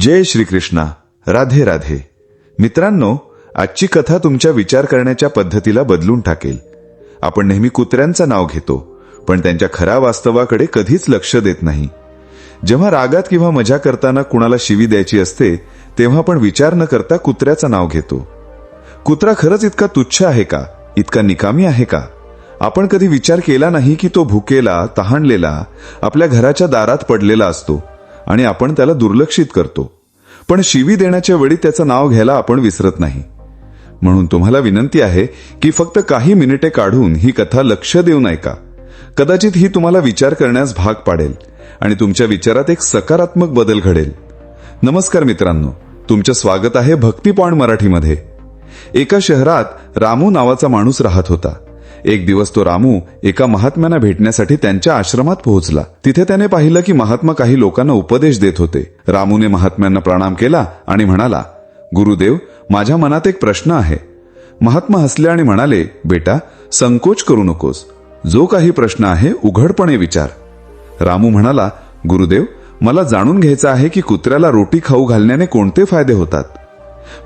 जय श्रीकृष्णा. राधे राधे. मित्रांनो आजची कथा तुमच्या विचार करण्याच्या पद्धतीला बदलून टाकेल. आपण नेहमी कुत्र्यांचं नाव घेतो पण त्यांच्या खऱ्या वास्तवाकडे कधीच लक्ष देत नाही. जेव्हा रागात किंवा मजा करताना कुणाला शिवी द्यायची असते तेव्हा आपण विचार न करता कुत्र्याचं नाव घेतो. कुत्रा खरंच इतका तुच्छ आहे का? इतका निकामी आहे का? आपण कधी विचार केला नाही की तो भुकेला तहानलेला आपल्या घराच्या दारात पडलेला असतो. आणि आपण त्याला दुर्लक्षित करतो. पण शिवी देण्याच्या वेळी त्याचं नाव घ्यायला आपण विसरत नाही. म्हणून तुम्हाला विनंती आहे की फक्त काही मिनिटे काढून ही कथा लक्ष देऊन ऐका. कदाचित ही तुम्हाला विचार करण्यास भाग पाडेल आणि तुमच्या विचारात एक सकारात्मक बदल घडेल. नमस्कार मित्रांनो तुमचं स्वागत आहे भक्तिपॉइंट मराठीमध्ये. एका शहरात रामू नावाचा माणूस राहत होता. एक दिवस तो रामू एका महात्म्यांना भेटण्यासाठी त्यांच्या आश्रमात पोहोचला. तिथे त्याने पाहिलं की महात्मा काही लोकांना उपदेश देत होते. रामूने महात्म्यांना प्रणाम केला आणि म्हणाला गुरुदेव माझ्या मनात एक प्रश्न आहे. महात्मा हसले आणि म्हणाले बेटा संकोच करू नकोस. जो काही प्रश्न आहे उघडपणे विचार. रामू म्हणाला गुरुदेव मला जाणून घ्यायचं आहे की कुत्र्याला रोटी खाऊ घालण्याने कोणते फायदे होतात?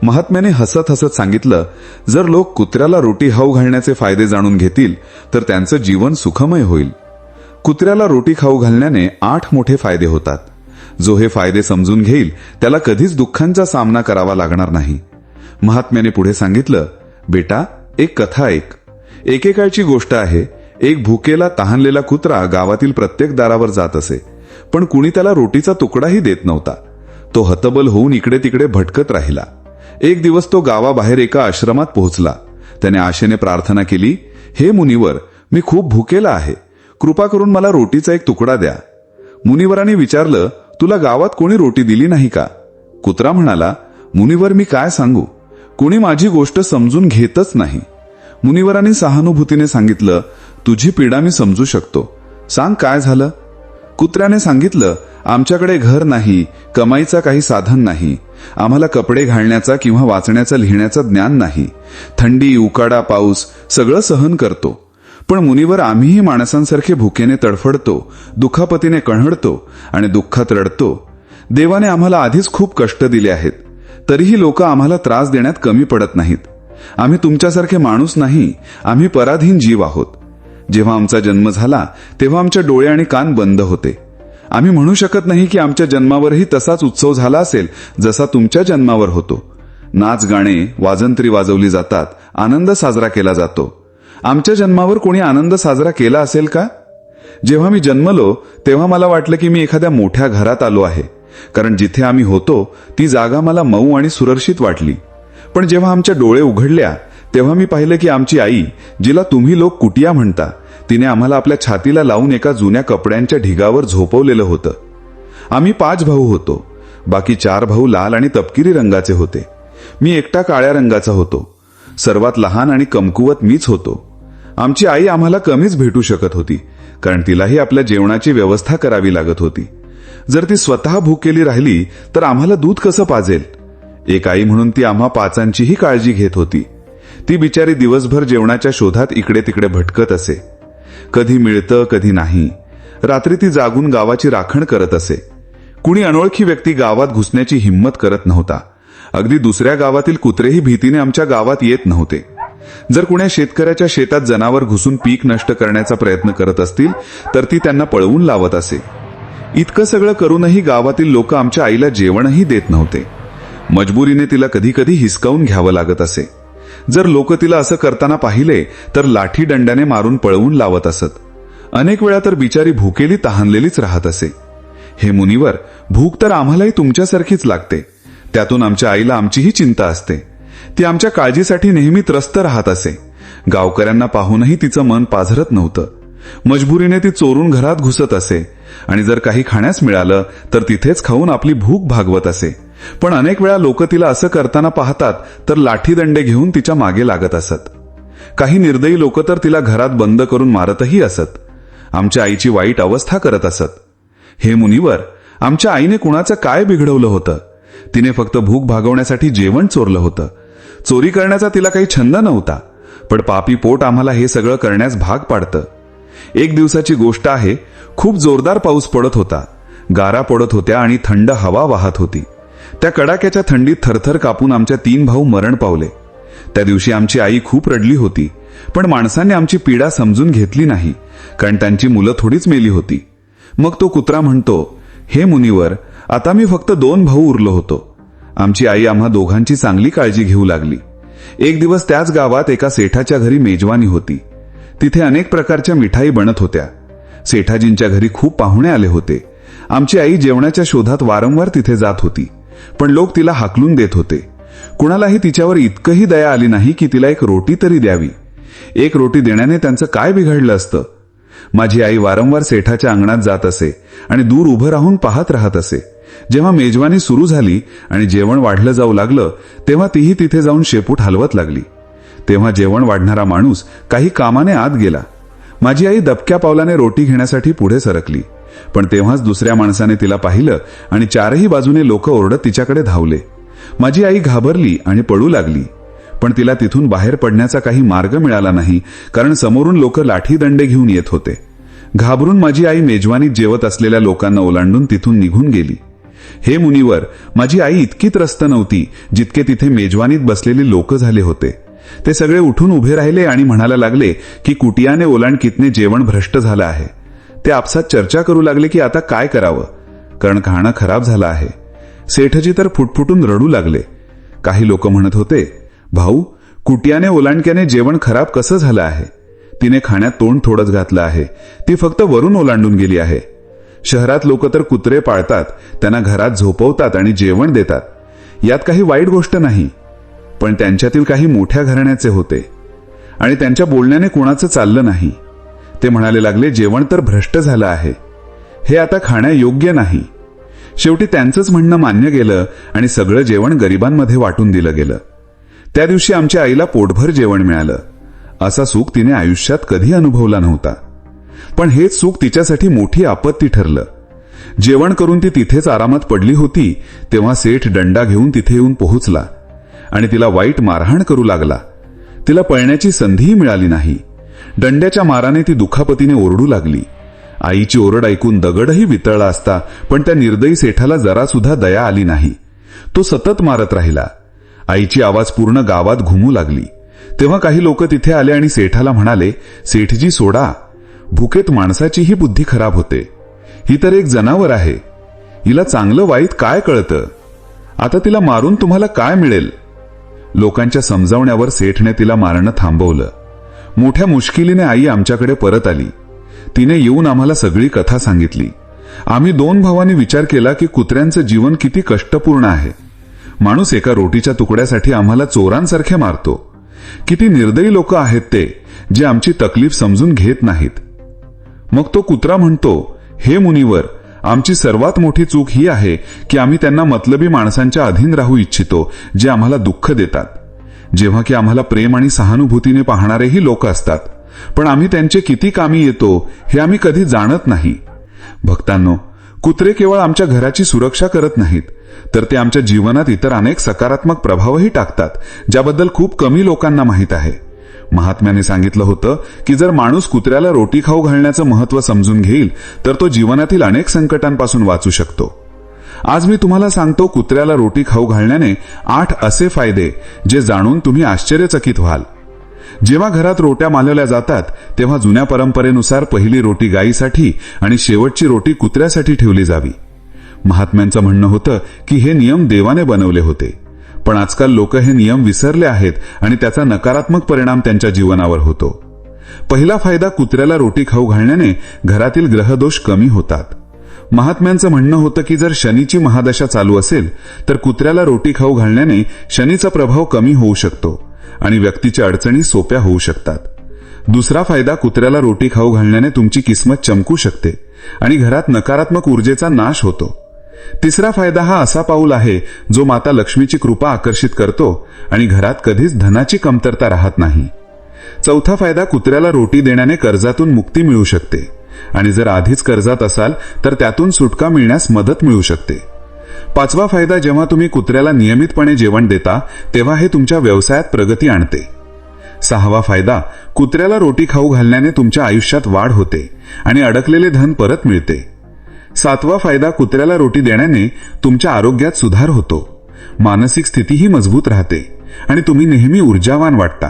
महात्म्याने हसत हसत सांगितलं जर लोक कुत्र्याला रोटी खाऊ घालण्याचे फायदे जाणून घेतील तर त्यांचं जीवन सुखमय होईल. कुत्र्याला रोटी खाऊ घालण्याने आठ मोठे फायदे होतात. जो हे फायदे समजून घेईल त्याला कधीच दुःखांचा सामना करावा लागणार नाही. महात्म्याने पुढे सांगितलं बेटा एक कथा ऐक. एकेकाळची गोष्ट आहे एक भुकेला तहानलेला कुत्रा गावातील प्रत्येक दारावर जात असे. पण कुणी त्याला रोटीचा तुकडाही देत नव्हता. तो हतबल होऊन इकडे तिकडे भटकत राहिला. एक दिवस तो गावाबाहेर एका आश्रमात पोहोचला. त्याने आशेने प्रार्थना केली हे मुनिवर मी खूप भुकेला आहे. कृपा करून मला रोटीचा एक तुकडा द्या. मुनिवराने विचारलं तुला गावात कोणी रोटी दिली नाही का? कुत्रा म्हणाला मुनिवर मी काय सांगू? कुणी माझी गोष्ट समजून घेतच नाही. मुनिवरांनी सहानुभूतीने सांगितलं तुझी पीडा मी समजू शकतो. सांग काय झालं? कुत्र्याने सांगितलं आमच्याकडे घर नाही कमाईचा काही साधन नाही. आम्हाला कपडे घालण्याचा किंवा वाचण्याचा लिहिण्याचं ज्ञान नाही. थंडी उकाडा पाऊस सगळं सहन करतो. पण मुनीवर आम्हीही माणसांसारखे भुकेने तडफडतो दुखापतीने कणहडतो आणि दुःखात रडतो. देवाने आम्हाला आधीच खूप कष्ट दिले आहेत. तरीही लोक आम्हाला त्रास देण्यात कमी पडत नाहीत. आम्ही तुमच्यासारखे माणूस नाही आम्ही पराधीन जीव आहोत. जेव्हा आमचा जन्म झाला तेव्हा आमचे डोळे आणि कान बंद होते. आम्ही म्हणू शकत नाही की आमच्या जन्मावरही तसाच उत्सव झाला असेल जसा तुमच्या जन्मावर होतो. नाच गाणे वाजंत्री वाजवली जातात आनंद साजरा केला जातो. आमच्या जन्मावर कोणी आनंद साजरा केला असेल का? जेव्हा मी जन्मलो तेव्हा मला वाटलं की मी एखाद्या मोठ्या घरात आलो आहे. कारण जिथे आम्ही होतो ती जागा मला मऊ आणि सुरक्षित वाटली. पण जेव्हा आमच्या डोळे उघडल्या तेव्हा मी पाहिलं की आमची आई जिला तुम्ही लोक कुटिया म्हणता तिने आम्हाला आपल्या छातीला लावून एका जुन्या कपड्यांच्या ढिगावर झोपवलेलं होतं. आम्ही पाच भाऊ होतो. बाकी चार भाऊ लाल आणि तपकिरी रंगाचे होते. मी एकटा काळ्या रंगाचा होतो. सर्वात लहान आणि कमकुवत मीच होतो. आमची आई आम्हाला कमीच भेटू शकत होती कारण तिलाही आपल्या जेवणाची व्यवस्था करावी लागत होती. जर ती स्वतः भूकेली राहिली तर आम्हाला दूध कसं पाजेल? एक आई म्हणून ती आम्हा पाचांचीही काळजी घेत होती. ती बिचारी दिवसभर जेवणाच्या शोधात इकडे तिकडे भटकत असे. कधी मिळतं कधी नाही. रात्री ती जागून गावाची राखण करत असे. कुणी अनोळखी व्यक्ती गावात घुसण्याची हिंमत करत नव्हता. अगदी दुसऱ्या गावातील कुत्रेही भीतीने आमच्या गावात येत नव्हते. जर कुण्या शेतकऱ्याच्या शेतात जनावर घुसून पीक नष्ट करण्याचा प्रयत्न करत असतील तर ती त्यांना पळवून लावत असे. इतकं सगळं करूनही गावातील लोक आमच्या आईला जेवणही देत नव्हते. मजबुरीने तिला कधी कधी हिसकावून घ्यावं लागत असे. जर लोक तिला असं करताना पाहिले तर लाठी दंड्याने मारून पळवून लावत असत. अनेक वेळा तर बिचारी भुकेली तहानलेलीच राहत असे. हे मुनिवर भूक तर आम्हालाही तुमच्यासारखीच लागते. त्यातून आमच्या आईला आमचीही चिंता असते. ती आमच्या काळजीसाठी नेहमी त्रस्त राहत असे. गावकऱ्यांना पाहूनही तिचं मन पाझरत नव्हतं. मजबुरीने ती चोरून घरात घुसत असे. आणि जर काही खाण्यास मिळालं तर तिथेच खाऊन आपली भूक भागवत असे. पण अनेक वेळा लोक तिला असं करताना पाहतात तर लाठीदंडे घेऊन तिच्यामागे लागत असत. काही निर्दयी लोक तर तिला घरात बंद करून मारतही असत. आमच्या आईची वाईट अवस्था करत असत. हे मुनीवर आमच्या आईने कुणाचं काय बिघडवलं होतं? तिने फक्त भूक भागवण्यासाठी जेवण चोरलं होतं. चोरी करण्याचा तिला काही छंद नव्हता. पण पापी पोट आम्हाला हे सगळं करण्यास भाग पाडतं. एक दिवसाची गोष्ट आहे खूप जोरदार पाऊस पडत होता. गारा पडत होत्या आणि थंड हवा वाहत होती. त्या कडाक्याच्या थंडीत थरथर कापून आमच्या तीन भाऊ मरण पावले. त्या दिवशी आमची आई खूप रडली होती पण माणसाने आमची पीडा समजून घेतली नाही कारण त्यांची मुलं थोडीच मेली होती. मग तो कुत्रा म्हणतो हे मुनीवर आता मी फक्त दोन भाऊ उरलो होतो. आमची आई आम्हा दोघांची चांगली काळजी घेऊ लागली. एक दिवस त्याच गावात एका सेठाच्या घरी मेजवानी होती. तिथे अनेक प्रकारच्या मिठाई बनत होत्या. सेठाजींच्या घरी खूप पाहुणे आले होते. आमची आई जेवणाच्या शोधात वारंवार तिथे जात होती. पण लोक तिला हाकलून देत होते. कुणालाही तिच्यावर इतकंही दया आली नाही की तिला एक रोटी तरी द्यावी. एक रोटी देण्याने त्यांचं काय बिघडलं असतं? माझी आई वारंवार सेठाच्या अंगणात जात असे आणि दूर उभं राहून पाहत राहत असे. जेव्हा मेजवानी सुरू झाली आणि जेवण वाढलं जाऊ लागलं तेव्हा तीही तिथे जाऊन शेपूट हलवत लागली. तेव्हा जेवण वाढणारा माणूस काही कामाने आत गेला. माझी आई दबक्या पावलाने रोटी घेण्यासाठी पुढे सरकली. पण तेव्हाच दुसऱ्या माणसाने तिला पाहिलं आणि चारही बाजूने लोक ओरडत तिच्याकडे धावले. माझी आई घाबरली आणि पळू लागली. पण तिला तिथून बाहेर पडण्याचा काही मार्ग मिळाला नाही कारण समोरून लोक लाठी दंडे घेऊन येत होते. घाबरून माझी आई मेजवानीत जेवत असलेल्या लोकांना ओलांडून तिथून निघून गेली. हे मुनीवर माझी आई इतकी त्रस्त नव्हती जितके तिथे मेजवानीत बसलेले लोक झाले होते. ते सगळे उठून उभे राहिले आणि म्हणायला लागले की कुटियाने ओलांड कितने जेवण भ्रष्ट झालं आहे. ते आपसात चर्चा करू लागले की आता काय करावं? कारण खाणं खराब झालं आहे. सेठजी तर फुटफुटून रडू लागले. काही लोक म्हणत होते भाऊ कुटियाने ओलांडक्याने जेवण खराब कसं झालं आहे? तिने खाण्यात तोंड थोडंच घातलं आहे. ती फक्त वरून ओलांडून गेली आहे. शहरात लोक तर कुत्रे पाळतात त्यांना घरात झोपवतात आणि जेवण देतात. यात काही वाईट गोष्ट नाही पण त्यांच्यातील काही मोठ्या घराण्याचे होते. आणि त्यांच्या बोलण्याने कोणाचं चाललं नाही. ते म्हणाले लागले जेवण तर भ्रष्ट झालं आहे. हे आता खाण्यायोग्य नाही. शेवटी त्यांचंच म्हणणं मान्य गेलं आणि सगळं जेवण गरिबांमध्ये वाटून दिलं गेलं. त्या दिवशी आमच्या आईला पोटभर जेवण मिळालं. असा सुख तिने आयुष्यात कधी अनुभवला नव्हता. पण हेच सुख तिच्यासाठी मोठी आपत्ती ठरलं. जेवण करून ती तिथेच आरामात पडली होती तेव्हा सेठ दंडा घेऊन तिथे येऊन पोहोचला आणि तिला वाईट मारहाण करू लागला. तिला पळण्याची संधीही मिळाली नाही. दंड्याच्या माराने ती दुखापतीने ओरडू लागली. आईची ओरड ऐकून दगडही वितळला असता पण त्या निर्दयी सेठाला जरा सुद्धा दया आली नाही. तो सतत मारत राहिला. आईची आवाज पूर्ण गावात घुमू लागली. तेव्हा काही लोक तिथे आले आणि सेठाला म्हणाले सेठजी सोडा. भुकेत माणसाचीही बुद्धी खराब होते. ही तर एक जनावर आहे. हिला चांगलं वाईट काय कळतं? आता तिला मारून तुम्हाला काय मिळेल? लोकांच्या समजावण्यावर सेठने तिला मारणं थांबवलं. मोठ्या मुश्किलीने आई आमच्याकडे परत आली. तिने येऊन आम्हाला सगळी कथा सांगितली. आम्ही दोन भावांनी विचार केला की कुत्र्यांचं जीवन किती कष्टपूर्ण आहे. माणूस एका रोटीच्या तुकड्यासाठी आम्हाला चोरांसारखे मारतो. किती निर्दयी लोक आहेत ते जे आमची तकलीफ समजून घेत नाहीत. मग तो कुत्रा म्हणतो हे मुनीवर आमची सर्वात मोठी चूक ही आहे की आम्ही त्यांना मतलबी माणसांच्या अधीन राहू इच्छितो जे आम्हाला दुःख देतात. जेव्हा की आम्हाला प्रेम आणि सहानुभूतीने पाहणारेही लोक असतात. पण आम्ही त्यांचे किती कामी येतो हे आम्ही कधी जाणत नाही. भक्तांनो कुत्रे केवळ आमच्या घराची सुरक्षा करत नाहीत तर ते आमच्या जीवनात इतर अनेक सकारात्मक प्रभावही टाकतात ज्याबद्दल खूप कमी लोकांना माहीत आहे. महात्म्याने सांगितलं होतं की जर माणूस कुत्र्याला रोटी खाऊ घालण्याचं महत्त्व समजून घेईल तर तो जीवनातील अनेक संकटांपासून वाचू शकतो. आज मी तुम्हाला सांगतो कुत्र्याला रोटी खाऊ घालण्याने आठ असे फायदे जे जाणून तुम्ही आश्चर्यचकित व्हाल. जेव्हा घरात रोट्या मालवल्या जातात तेव्हा जुन्या परंपरेनुसार पहिली रोटी गायीसाठी आणि शेवटची रोटी कुत्र्यासाठी ठेवली जावी. महात्म्यांचं म्हणणं होतं की हे नियम देवाने बनवले होते. पण आजकाल लोक हे नियम विसरले आहेत आणि त्याचा नकारात्मक परिणाम त्यांच्या जीवनावर होतो. पहिला फायदा कुत्र्याला रोटी खाऊ घालण्याने घरातील ग्रहदोष कमी होतात. महात्म्यांचं म्हणणं होतं की जर शनीची महादशा चालू असेल तर कुत्र्याला रोटी खाऊ घालण्याने शनीचा प्रभाव कमी होऊ शकतो आणि व्यक्तीच्या अडचणी सोप्या होऊ शकतात. दुसरा फायदा कुत्र्याला रोटी खाऊ घालण्याने तुमची किस्मत चमकू शकते आणि घरात नकारात्मक ऊर्जेचा नाश होतो. तिसरा फायदा हा असा पाऊल आहे जो माता लक्ष्मीची कृपा आकर्षित करतो आणि घरात कधीच धनाची कमतरता राहत नाही. चौथा फायदा कुत्र्याला रोटी देण्याने कर्जातून मुक्ती मिळू शकते. आणि जर आधीच कर्जात असाल तर त्यातून सुटका मिळण्यास मदत मिळू शकते. पाचवा फायदा जेव्हा तुम्ही कुत्र्याला नियमितपणे जेवण देता तेव्हा हे तुमच्या व्यवसायात प्रगती आणते. सहावा फायदा कुत्र्याला रोटी खाऊ घालण्याने तुमच्या आयुष्यात वाढ होते आणि अडकलेले धन परत मिळते. सातवा फायदा कुत्र्याला रोटी देण्याने तुमच्या आरोग्यात सुधार होतो. मानसिक स्थितीही मजबूत राहते आणि तुम्ही नेहमी ऊर्जावान वाटता.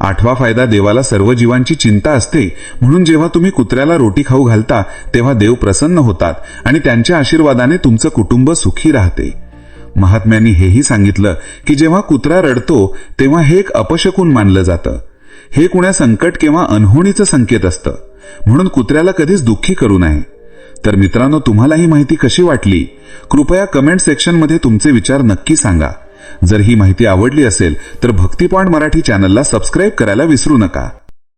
आठवा फायदा देवाला सर्व जीवांची चिंता असते. म्हणून जेव्हा तुम्ही कुत्र्याला रोटी खाऊ घालता तेव्हा देव प्रसन्न होतात आणि त्यांच्या आशीर्वादाने तुमचं कुटुंब सुखी राहते. महात्म्यांनी हेही सांगितलं की जेव्हा कुत्रा रडतो तेव्हा हे एक अपशकून मानलं जातं. हे कुण्या संकट किंवा अनहोणीचं संकेत असतं. म्हणून कुत्र्याला कधीच दुःखी करू नये. तर मित्रांनो तुम्हाला ही माहिती कशी वाटली? कृपया कमेंट सेक्शनमध्ये तुमचे विचार नक्की सांगा. जर ही माहिती आवडली असेल तर भक्ती मराठी चॅनलला सबस्क्राईब करायला विसरू नका.